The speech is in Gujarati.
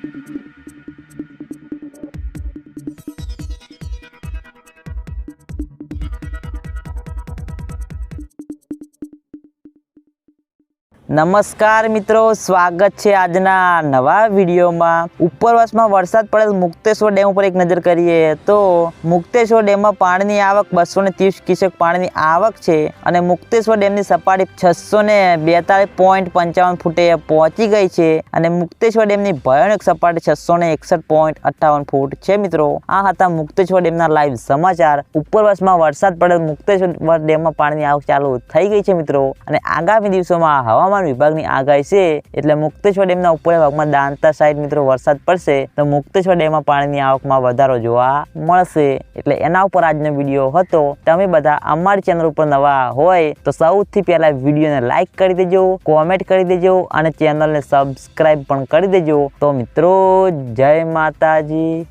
Thank you. નમસ્કાર મિત્રો, સ્વાગત છે આજના નવા વિડીયોમાં. ઉપરવાસમાં વરસાદ પડેલ મુક્તેશ્વર ડેમ ઉપર એક નજર કરીએ તો મુક્તેશ્વર ડેમમાં પાણીની આવક બસો ને ત્રીસ ક્યુસેક પાણીની આવક છે અને મુક્તેશ્વર ડેમની સપાટી છસો ને બેતાલીસ પોઈન્ટ પંચાવન ફૂટે પહોંચી ગઈ છે અને મુક્તેશ્વર ડેમની ભયાનક સપાટી છસો ને એકસઠ પોઈન્ટ અઠ્ઠાવન ફૂટ છે મિત્રો. આ હતા મુક્તેશ્વર ડેમના લાઈવ સમાચાર. ઉપરવાસમાં વરસાદ પડેલ મુક્તેશ્વર ડેમમાં પાણીની આવક ચાલુ થઈ ગઈ છે મિત્રો અને આગામી દિવસોમાં હવામાન વિભાગની આગાહી છે, એટલે મુક્તેશ્વર ડેમના ઉપરના ભાગમાં દાંતા સાઈડ મિત્રો વરસાદ પડશે, તો મુક્તેશ્વર ડેમમાં પાણીની આવકમાં વધારો જોવા મળશે. એટલે એના ઉપર આજનો વીડિયો હતો. તમે બધા અમારી ચેનલ ઉપર નવા હોય, તો સૌથી પહેલા વિડીયોને લાઈક કરી દેજો કોમેન્ટ કરી દેજો, અને ચેનલને સબસ્ક્રાઈબ પણ કરી દેજો. તો મિત્રો, જય માતાજી.